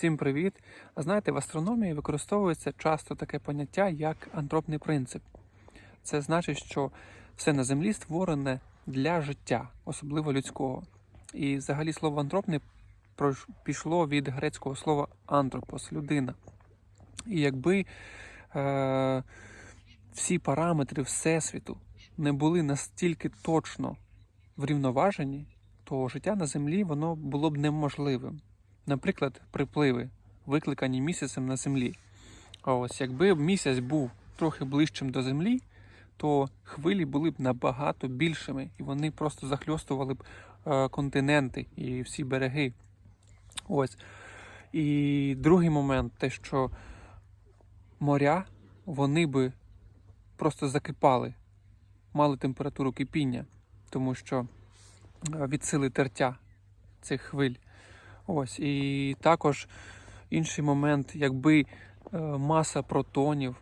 Всім привіт! А знаєте, в астрономії використовується часто таке поняття, як антропний принцип. Це значить, що все на землі створене для життя, особливо людського. І взагалі слово антропний пішло від грецького слова антропос людина. І якби е, всі параметри Всесвіту не були настільки точно врівноважені, то життя на землі воно було б неможливим. Наприклад, припливи, викликані місяцем на землі. Ось якби місяць був трохи ближчим до землі, то хвилі були б набагато більшими, і вони просто захльостували б е, континенти і всі береги. Ось. І другий момент, те, що моря вони би просто закипали, мали температуру кипіння, тому що е, від сили тертя цих хвиль. Ось. І також інший момент, якби е, маса протонів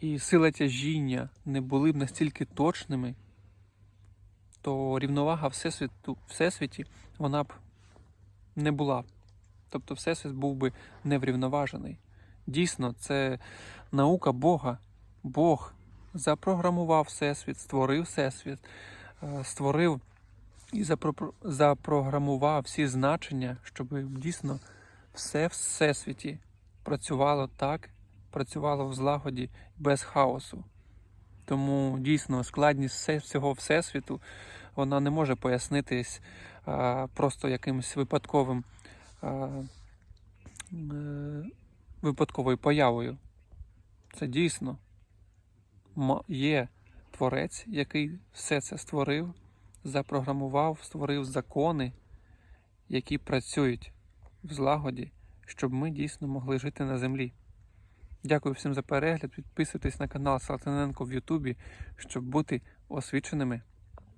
і сила тяжіння не були б настільки точними, то рівновага Всесвіту, Всесвіті вона б не була. Тобто Всесвіт був би неврівноважений. Дійсно, це наука Бога. Бог запрограмував Всесвіт, створив Всесвіт, е, створив і запрограмував всі значення, щоб дійсно все в всесвіті працювало так, працювало в злагоді без хаосу. Тому дійсно складність всього всесвіту вона не може пояснитись а, просто якимось випадковим а, е, випадковою появою. Це дійсно є творець, який все це створив, запрограмував, створив закони, які працюють в злагоді, щоб ми дійсно могли жити на землі. Дякую всім за перегляд. Підписуйтесь на канал Салтаненко в Ютубі, щоб бути освіченими.